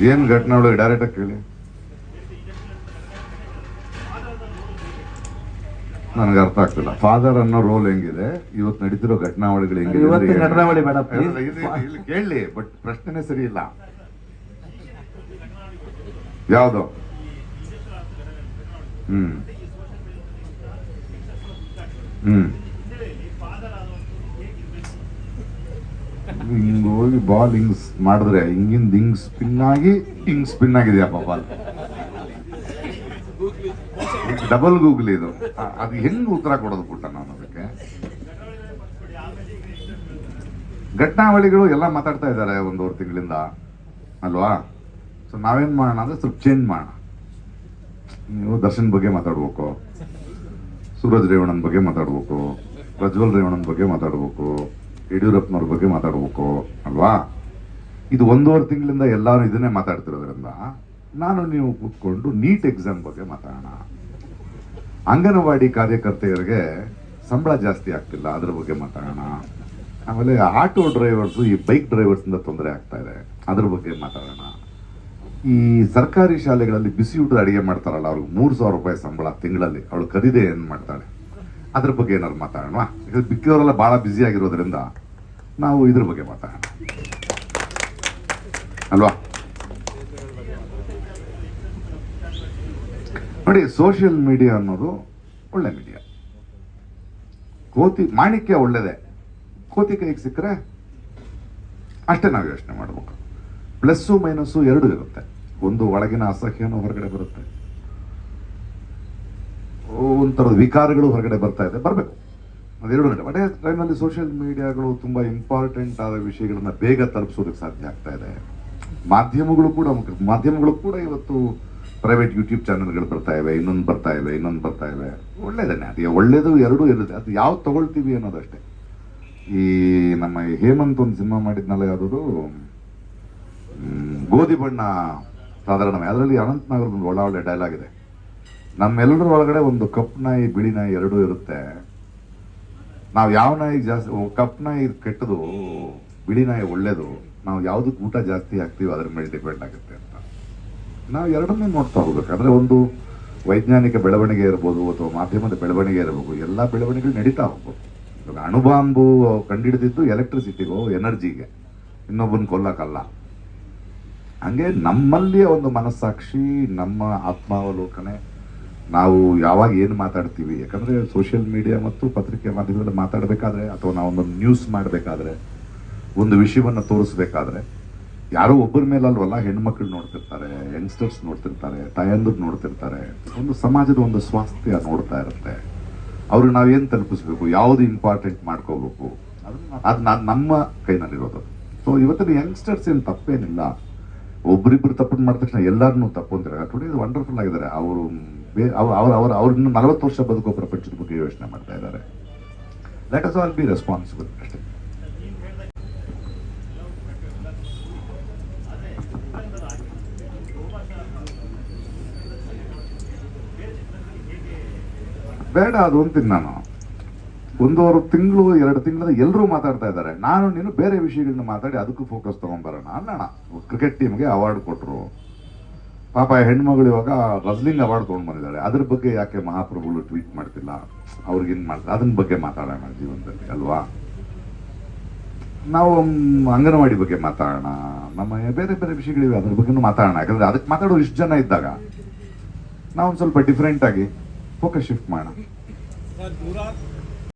ಏನ್ ಘಟನೆ ಡೈರೆಕ್ಟ್ ಆಗಿ ಕೇಳಿ. ನನಗೆ ಅರ್ಥ ಆಗ್ತಿಲ್ಲ. ಫಾದರ್ ಅನ್ನೋ ರೋಲ್ ಹೆಂಗಿದೆ? ಇವತ್ತು ನಡೀತಿರೋ ಘಟನಾವಳಿಗಳು ಹೆಂಗಿದೆ ಕೇಳಲಿ ಬಟ್ ಪ್ರಶ್ನೆನೇ ಸರಿ ಇಲ್ಲ. ಯಾವುದು? ಹ್ಮ್. ಹ್ಮ್. ಹಿಂಗ್ ಹೋಗಿ ಬಾಲ್ ಹಿಂಗ್ ಮಾಡಿದ್ರೆ ಹಿಂಗಿಂದ ಹಿಂಗ್ ಸ್ಪಿನ್ ಆಗಿ ಹಿಂಗ್ ಸ್ಪಿನ್ ಆಗಿದೆಯಪ್ಪ ಬಾಲ್ ಡಬಲ್ ಗೂಗಲ್ ಇದು. ಅದು ಹೆಂಗ್ ಉತ್ತರ ಕೊಡೋದು ಪುಟ್ಟ ನಾನು ಅದಕ್ಕೆ? ಘಟನಾವಳಿಗಳು ಎಲ್ಲ ಮಾತಾಡ್ತಾ ಇದ್ದಾರೆ ಒಂದೂವರೆ ತಿಂಗಳಿಂದ, ಅಲ್ವಾ? ಸೊ ನಾವೇನ್ ಮಾಡೋಣ ಅಂದ್ರೆ ಸ್ವಲ್ಪ ಚೇಂಜ್ ಮಾಡೋಣ. ನೀವು ದರ್ಶನ್ ಬಗ್ಗೆ ಮಾತಾಡ್ಬೇಕು, ಸೂರಜ್ ರೇವಣ್ಣನ ಬಗ್ಗೆ ಮಾತಾಡ್ಬೇಕು, ಪ್ರಜ್ವಲ್ ರೇವಣ್ಣನ ಬಗ್ಗೆ ಮಾತಾಡ್ಬೇಕು ಯಡಿಯೂರಪ್ಪನವ್ರ ಬಗ್ಗೆ ಮಾತಾಡ್ಬೇಕು, ಅಲ್ವಾ? ಇದು ಒಂದೂವರೆ ತಿಂಗಳಿಂದ ಎಲ್ಲರೂ ಇದನ್ನೇ ಮಾತಾಡ್ತಿರೋದ್ರಿಂದ ನಾನು ನೀವು ಕೂತ್ಕೊಂಡು ನೀಟ್ ಎಕ್ಸಾಮ್ ಬಗ್ಗೆ ಮಾತಾಡೋಣ. ಅಂಗನವಾಡಿ ಕಾರ್ಯಕರ್ತೆಯರಿಗೆ ಸಂಬಳ ಜಾಸ್ತಿ ಆಗ್ತಿಲ್ಲ, ಅದ್ರ ಬಗ್ಗೆ ಮಾತಾಡೋಣ. ಆಮೇಲೆ ಆಟೋ ಡ್ರೈವರ್ಸ್ ಈ ಬೈಕ್ ಡ್ರೈವರ್ಸ್ ಇಂದ ತೊಂದರೆ ಆಗ್ತಾ ಇದೆ, ಅದ್ರ ಬಗ್ಗೆ ಮಾತಾಡೋಣ. ಈ ಸರ್ಕಾರಿ ಶಾಲೆಗಳಲ್ಲಿ ಬಿಸಿ ಊಟದ ಅಡಿಗೆ ಮಾಡ್ತಾರಲ್ಲ ಅವ್ರಿಗೆ ಮೂರು ಸಾವಿರ ರೂಪಾಯಿ ಸಂಬಳ ತಿಂಗಳಲ್ಲಿ. ಅವಳು ಕದಿದೆ ಏನು ಮಾಡ್ತಾಳೆ? ಅದ್ರ ಬಗ್ಗೆ ಏನಾದ್ರು ಮಾತಾಡೋಣ. ಬಿಕ್ಕಿಯವರೆಲ್ಲ ಬಹಳ ಬ್ಯುಸಿ ಆಗಿರೋದ್ರಿಂದ ನಾವು ಇದ್ರ ಬಗ್ಗೆ ಮಾತಾಡೋಣ. ಅಲ್ವಾ? ನೋಡಿ ಸೋಷಿಯಲ್ ಮೀಡಿಯಾ ಅನ್ನೋದು ಒಳ್ಳೆ ಮೀಡಿಯಾ ಕೋತಿ ಮಾಣಿಕ್ಯ ಒಳ್ಳೇದೆ. ಕೋತಿ ಕೈಗೆ ಸಿಕ್ಕರೆ ಅಷ್ಟೇ ನಾವು ಯೋಚನೆ ಮಾಡಬೇಕು. ಪ್ಲಸ್ಸು ಮೈನಸ್ಸು ಎರಡು ಇರುತ್ತೆ. ಒಂದು ಒಳಗಿನ ಅಸಹ್ಯನೂ ಹೊರಗಡೆ ಬರುತ್ತೆ. ಒಂಥರದ ವಿಕಾರಗಳು ಹೊರಗಡೆ ಬರ್ತಾ ಇದೆ. ಬರಬೇಕು. ಅದೆರಡು ಗಂಟೆ ಅದೇ ಟೈಮಲ್ಲಿ ಸೋಷಿಯಲ್ ಮೀಡಿಯಾಗಳು ತುಂಬಾ ಇಂಪಾರ್ಟೆಂಟ್ ಆದ ವಿಷಯಗಳನ್ನ ಬೇಗ ತಲುಪಿಸೋದಕ್ಕೆ ಸಾಧ್ಯ ಆಗ್ತಾ ಇದೆ. ಮಾಧ್ಯಮಗಳು ಕೂಡ ಮಾಧ್ಯಮಗಳು ಕೂಡ ಇವತ್ತು ಪ್ರೈವೇಟ್ ಯೂಟ್ಯೂಬ್ ಚಾನೆಲ್ಗಳು ಬರ್ತಾ ಇವೆ, ಇನ್ನೊಂದು ಬರ್ತಾ ಇವೆ, ಇನ್ನೊಂದು ಬರ್ತಾ ಇವೆ. ಒಳ್ಳೇದೇನೆ ಅದು ಒಳ್ಳೇದು, ಎರಡೂ ಇರುತ್ತೆ. ಅದು ಯಾವ್ದು ತಗೊಳ್ತೀವಿ ಅನ್ನೋದಷ್ಟೇ. ಈ ನಮ್ಮ ಹೇಮಂತ್ ಒಂದು ಸಿನಿಮಾ ಮಾಡಿದ್ನಲ್ಲ ಯಾವುದು ಗೋಧಿ ಬಣ್ಣ ಸಾಧಾರಣ ಅದರಲ್ಲಿ ಅನಂತ್ ನಾಗರದ ಒಂದು ಒಳ್ಳೆ ಒಳ್ಳೆ ಡೈಲಾಗ್ ಇದೆ. ನಮ್ಮೆಲ್ಲರ ಒಳಗಡೆ ಒಂದು ಕಪ್ ನಾಯಿ, ಬಿಳಿ ನಾಯಿ ಎರಡೂ ಇರುತ್ತೆ. ನಾವು ಯಾವ ನಾಯಿ ಜಾಸ್ತಿ ಕಪ್ ನಾಯಿ ಕೆಟ್ಟದು ಬಿಳಿ ನಾಯಿ ಒಳ್ಳೇದು ನಾವು ಯಾವುದಕ್ಕೆ ಊಟ ಜಾಸ್ತಿ ಹಾಕ್ತೀವಿ ಅದ್ರ ಮೇಲೆ ಡಿಪೆಂಡ್ ಆಗುತ್ತೆ ಅಂತ. ನಾವು ಎರಡನ್ನೇ ನೋಡ್ತಾ ಹೋಗ್ಬೇಕು. ಅಂದರೆ ಒಂದು ವೈಜ್ಞಾನಿಕ ಬೆಳವಣಿಗೆ ಇರ್ಬೋದು ಅಥವಾ ಮಾಧ್ಯಮದ ಬೆಳವಣಿಗೆ ಇರಬೇಕು ಎಲ್ಲ ಬೆಳವಣಿಗೆಗಳು ನಡೀತಾ ಹೋಗ್ಬೋದು. ಇವಾಗ ಅಣುಬಾಂಬು ಕಂಡಿಡಿದಿದ್ದು ಎಲೆಕ್ಟ್ರಿಸಿಟಿಗೋ ಎನರ್ಜಿಗೆ ಇನ್ನೊಬ್ಬನ ಕೊಲ್ಲಕ್ಕಲ್ಲ. ಹಂಗೆ ನಮ್ಮಲ್ಲಿಯ ಒಂದು ಮನಸ್ಸಾಕ್ಷಿ ನಮ್ಮ ಆತ್ಮಾವಲೋಕನೆ ನಾವು ಯಾವಾಗ ಏನು ಮಾತಾಡ್ತೀವಿ? ಯಾಕಂದ್ರೆ ಸೋಷಿಯಲ್ ಮೀಡಿಯಾ ಮತ್ತು ಪತ್ರಿಕೆ ಮಾಧ್ಯಮದಲ್ಲಿ ಮಾತಾಡಬೇಕಾದ್ರೆ ಅಥವಾ ನಾವೊಂದು ನ್ಯೂಸ್ ಮಾಡಬೇಕಾದ್ರೆ, ಒಂದು ವಿಷಯವನ್ನು ತೋರಿಸ್ಬೇಕಾದ್ರೆ, ಯಾರೋ ಒಬ್ಬರ ಮೇಲೆ ಅಲ್ವಲ್ಲ ಹೆಣ್ಮಕ್ಳು ನೋಡ್ತಿರ್ತಾರೆ ಯಂಗ್ಸ್ಟರ್ಸ್ ನೋಡ್ತಿರ್ತಾರೆ, ತಾಯಂದ್ರು ನೋಡ್ತಿರ್ತಾರೆ. ಒಂದು ಸಮಾಜದ ಒಂದು ಸ್ವಾಸ್ಥ್ಯ ನೋಡ್ತಾ ಇರುತ್ತೆ. ಅವ್ರಿಗೆ ನಾವೇನು ತಲುಪಿಸ್ಬೇಕು? ಯಾವುದು ಇಂಪಾರ್ಟೆಂಟ್ ಮಾಡ್ಕೋಬೇಕು? ಅದು ನಾನು, ನಮ್ಮ ಕೈನಲ್ಲಿರೋದು. ಸೊ ಇವತ್ತಿನ ಯಂಗ್ಸ್ಟರ್ಸ್ ಏನು ತಪ್ಪೇನಿಲ್ಲ. ಒಬ್ರಿಬ್ರು ತಪ್ಪು ಮಾಡಿದ ತಕ್ಷಣ ಎಲ್ಲರನ್ನೂ ತಪ್ಪು ಅಂತಾರೆ? ಟುಡೇ ವಂಡರ್ಫುಲ್ ಆಗಿದ್ದಾರೆ. ಅವರು ಅವ್ರ ಅವ್ರ ಅವ್ರ ಇನ್ನು ನಲವತ್ತು ವರ್ಷ ಬದುಕೋ ಪ್ರಪಂಚದ ಬಗ್ಗೆ ಯೋಚನೆ ಮಾಡ್ತಾ ಇದ್ದಾರೆ. Let us all be responsible ಅಷ್ಟೇ. ಬೇಡ, ಅದು ಅಂತೀನಿ ನಾನು. ಒಂದೂವರೆ ತಿಂಗಳು, ಎರಡು ತಿಂಗಳ ಎಲ್ಲರೂ ಮಾತಾಡ್ತಾ ಇದ್ದಾರೆ. ನಾನು, ನೀನು ಬೇರೆ ವಿಷಯಗಳನ್ನ ಮಾತಾಡಿ ಅದಕ್ಕೂ ಫೋಕಸ್ ತಗೊಂಡ್ಬರೋಣ ಅನ್ನೋಣ. ಕ್ರಿಕೆಟ್ ಟೀಮ್ಗೆ ಅವಾರ್ಡ್ ಕೊಟ್ಟರು ಪಾಪ ಹೆಣ್ಮಗಳು ಇವಾಗ ರಸ್ಲಿಂಗ್ ಅವಾರ್ಡ್ ತೊಗೊಂಡು ಬಂದಿದ್ದಾರೆ. ಅದ್ರ ಬಗ್ಗೆ ಯಾಕೆ ಮಹಾಪ್ರಭುಗಳು ಟ್ವೀಟ್ ಮಾಡ್ತಿಲ್ಲ? ಅವ್ರಿಗೇನು ಮಾಡ್ತಾರೆ ಅದನ್ನ ಬಗ್ಗೆ ಮಾತಾಡೋಣ ಜೀವನದಲ್ಲಿ, ಅಲ್ವಾ? ನಾವು ಅಂಗನವಾಡಿ ಬಗ್ಗೆ ಮಾತಾಡೋಣ. ನಮ್ಮ ಬೇರೆ ಬೇರೆ ವಿಷಯಗಳಿವೆ, ಅದ್ರ ಬಗ್ಗೆನೂ ಮಾತಾಡೋಣ. ಯಾಕಂದ್ರೆ ಅದಕ್ಕೆ ಮಾತಾಡೋ ಇಷ್ಟು ಜನ ಇದ್ದಾಗ ನಾವು ಸ್ವಲ್ಪ ಡಿಫ್ರೆಂಟ್ ಆಗಿ ಫೋಕಸ್ ಶಿಫ್ಟ್ ಮಾಡೋಣ.